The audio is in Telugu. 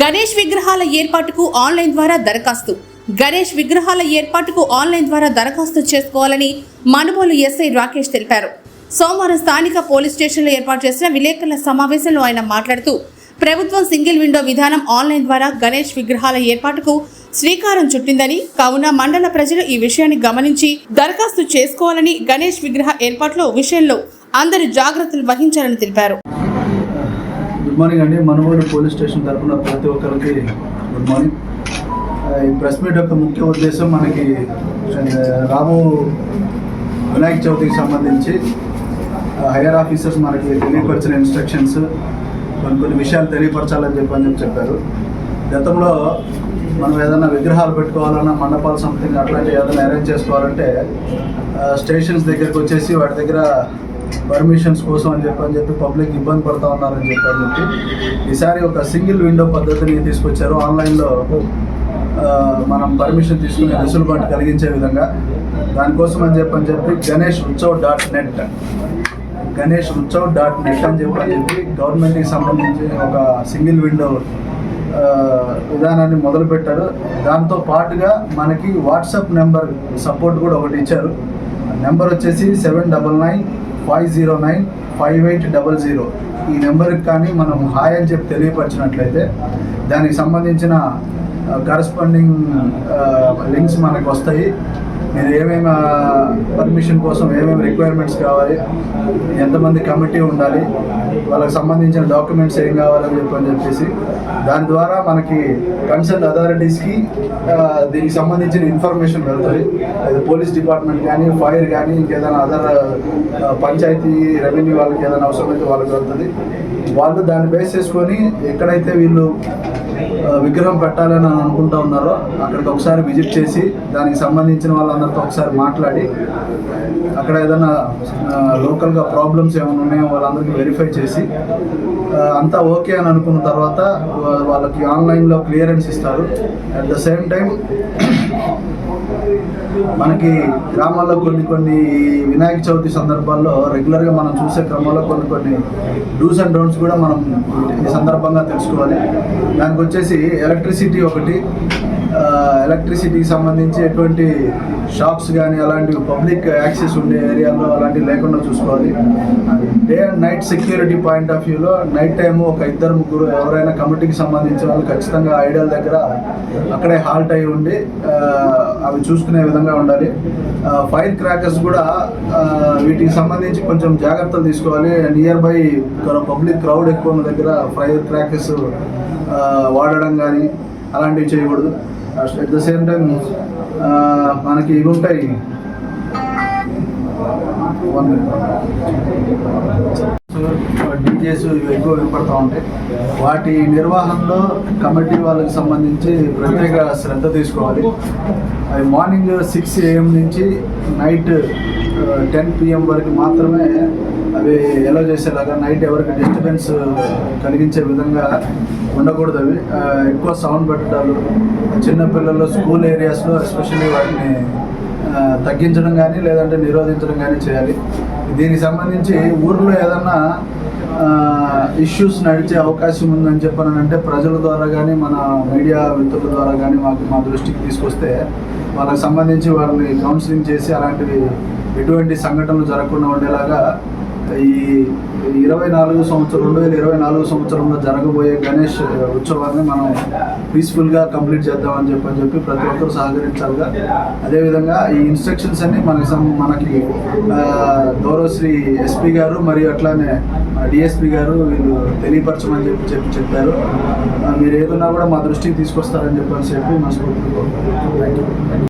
గణేష్ విగ్రహాల ఏర్పాటుకు ఆన్లైన్ ద్వారా దరఖాస్తు. గణేష్ విగ్రహాల ఏర్పాటుకు ఆన్లైన్ ద్వారా దరఖాస్తు చేసుకోవాలని మనుబోలు ఎస్ఐ రాకేష్ తెలిపారు. సోమవారం స్థానిక పోలీస్ స్టేషన్లో ఏర్పాటు చేసిన విలేకరుల సమావేశంలో ఆయన మాట్లాడుతూ ప్రభుత్వం సింగిల్ విండో విధానం ఆన్లైన్ ద్వారా గణేష్ విగ్రహాల ఏర్పాటుకు శ్రీకారం చుట్టిందని కావున మండల ప్రజలు ఈ విషయాన్ని గమనించి దరఖాస్తు చేసుకోవాలని గణేష్ విగ్రహ ఏర్పాట్లో విషయంలో అందరూ జాగ్రత్తలు వహించాలని తెలిపారు. గుడ్ మార్నింగ్ అండి. మనవాడు పోలీస్ స్టేషన్ తరఫున ప్రతి ఒక్కరికి గుడ్ మార్నింగ్. ఈ ప్రెస్ మీట్ యొక్క ముఖ్య ఉద్దేశం మనకి ఆ, రాబో వినాయక చవితికి సంబంధించి హైయర్ ఆఫీసర్స్ మనకి తెలియపరిచిన ఇన్స్ట్రక్షన్స్ కొన్ని కొన్ని విషయాలు తెలియపరచాలని చెప్పని చెప్పి చెప్పారు. గతంలో మనం ఏదైనా విగ్రహాలు పెట్టుకోవాలన్నా మండపాలు సంథింగ్ అట్లాంటివి ఏదైనా అరేంజ్ చేసుకోవాలంటే స్టేషన్స్ దగ్గరికి వచ్చేసి వాటి దగ్గర పర్మిషన్స్ కోసం అని చెప్పని చెప్పి పబ్లిక్ ఇబ్బంది పడతా ఉన్నారని చెప్పని చెప్పి ఈసారి ఒక సింగిల్ విండో పద్ధతిని తీసుకొచ్చారు. ఆన్లైన్లో మనం పర్మిషన్ తీసుకుని వెసులుబాటు కలిగించే విధంగా. దానికోసం అని చెప్పని చెప్పి Ganesh Utsav dot net Ganesh Utsav dot net అని చెప్పని చెప్పి గవర్నమెంట్కి సంబంధించి ఒక సింగిల్ విండో విధానాన్ని మొదలుపెట్టారు. దాంతో పాటుగా మనకి వాట్సాప్ నెంబర్ సపోర్ట్ కూడా ఒకటి ఇచ్చారు. నెంబర్ వచ్చేసి seven double nine five zero nine five eight double zero. ఈ నెంబర్కి కానీ మనం హాయ్ అని చెప్పి తెలియపరిచినట్లయితే దానికి సంబంధించిన కరస్పాండింగ్ లింక్స్ మనకు వస్తాయి. మీరు ఏమేమి పర్మిషన్ కోసం ఏమేమి రిక్వైర్మెంట్స్ కావాలి ఎంతమంది కమిటీ ఉండాలి వాళ్ళకి సంబంధించిన డాక్యుమెంట్స్ ఏం కావాలని చెప్పి అని చెప్పేసి దాని ద్వారా మనకి కన్సర్న్ అథారిటీస్కి దీనికి సంబంధించిన ఇన్ఫర్మేషన్ వెళ్తుంది. అది పోలీస్ డిపార్ట్మెంట్ కానీ ఫైర్ కానీ ఇంకేదైనా అదర్ పంచాయతీ రెవెన్యూ వాళ్ళకి ఏదైనా అవసరమైతే వాళ్ళకి వెళ్తుంది. వాళ్ళు దాన్ని బేస్ చేసుకొని ఎక్కడైతే వీళ్ళు విగ్రహం పెట్టాలని అనుకుంటా ఉన్నారో అక్కడికి ఒకసారి విజిట్ చేసి దానికి సంబంధించిన వాళ్ళందరితో ఒకసారి మాట్లాడి అక్కడ ఏదైనా లోకల్గా ప్రాబ్లమ్స్ ఏమైనా ఉన్నాయో వాళ్ళందరికీ వెరిఫై చేసి అంతా ఓకే అని అనుకున్న తర్వాత వాళ్ళకి ఆన్లైన్లో క్లియరెన్స్ ఇస్తారు. అట్ ద సేమ్ టైం మనకి గ్రామాల్లో కొన్ని కొన్ని వినాయక చవితి సందర్భాల్లో రెగ్యులర్గా మనం చూసే క్రమంలో కొన్ని కొన్ని డూస్ అండ్ డోంట్స్ కూడా మనం ఈ సందర్భంగా తెలుసుకోవాలి. దానికి వచ్చేసి ఎలక్ట్రిసిటీ ఒకటి ఎలక్ట్రిసిటీకి సంబంధించి ఎటువంటి షాప్స్ కానీ అలాంటివి పబ్లిక్ యాక్సెస్ ఉండే ఏరియాలో అలాంటివి లేకుండా చూసుకోవాలి. Day and night security point of వ్యూలో నైట్ టైము ఒక ఇద్దరు ముగ్గురు ఎవరైనా కమిటీకి సంబంధించిన వాళ్ళు ఖచ్చితంగా ఐడియల్ దగ్గర అక్కడే హాల్ట్ అయి ఉండి అవి చూసుకునే విధంగా ఉండాలి. ఫైర్ క్రాకర్స్ కూడా వీటికి సంబంధించి కొంచెం జాగ్రత్తలు తీసుకోవాలి. నియర్ బై పబ్లిక్ క్రౌడ్ ఎక్కువ ఉన్న దగ్గర ఫైర్ క్రాకర్స్ వాడడం కానీ అలాంటివి చేయకూడదు. అట్ ద సేమ్ టైం మనకి ఇవి ఉంటాయి. డీజేస్ ఇవి ఎక్కువ వినపడతా ఉంటాయి. వాటి నిర్వహణలో కమిటీ వాళ్ళకి సంబంధించి ప్రత్యేక శ్రద్ధ తీసుకోవాలి. అవి మార్నింగ్ సిక్స్ ఏఎం నుంచి నైట్ టెన్ పిఎం వరకు మాత్రమే అవి ఎలా చేసేలాగా నైట్ ఎవరికి డిస్టర్బెన్స్ కలిగించే విధంగా ఉండకూడదు అవి. ఎక్కువ సౌండ్ పెట్టడాలు చిన్నపిల్లలు స్కూల్ ఏరియాస్లో ఎస్పెషల్లీ వాటిని తగ్గించడం కానీ లేదంటే నిరోధించడం కానీ చేయాలి. దీనికి సంబంధించి ఊర్లో ఏదన్నా ఇష్యూస్ నడిచే అవకాశం ఉందని చెప్పానంటే ప్రజల ద్వారా కానీ మన మీడియా మిత్రుల ద్వారా కానీ మాకు మా దృష్టికి తీసుకొస్తే వాళ్ళకి సంబంధించి వాళ్ళని కౌన్సిలింగ్ చేసి అలాంటివి ఎటువంటి సంఘటనలు జరగకుండా ఉండేలాగా ఈ ఇరవై నాలుగు సంవత్సరం రెండు వేల ఇరవై నాలుగు సంవత్సరంలో జరగబోయే గణేష్ ఉత్సవాన్ని మనం పీస్ఫుల్గా కంప్లీట్ చేద్దామని చెప్పని చెప్పి ప్రతి ఒక్కరు సహకరించాలిగా. అదేవిధంగా ఈ ఇన్స్ట్రక్షన్స్ అన్ని మనకి సం- మనకి గౌరవశ్రీ ఎస్పీ గారు మరియు అట్లానే డిఎస్పీ గారు వీళ్ళు తెలియపరచమని చెప్పి చెప్పి చెప్పారు. మీరు ఏదన్నా కూడా మా దృష్టికి తీసుకొస్తారని చెప్పని చెప్పి మనస్ఫూర్తిగా థ్యాంక్ యూ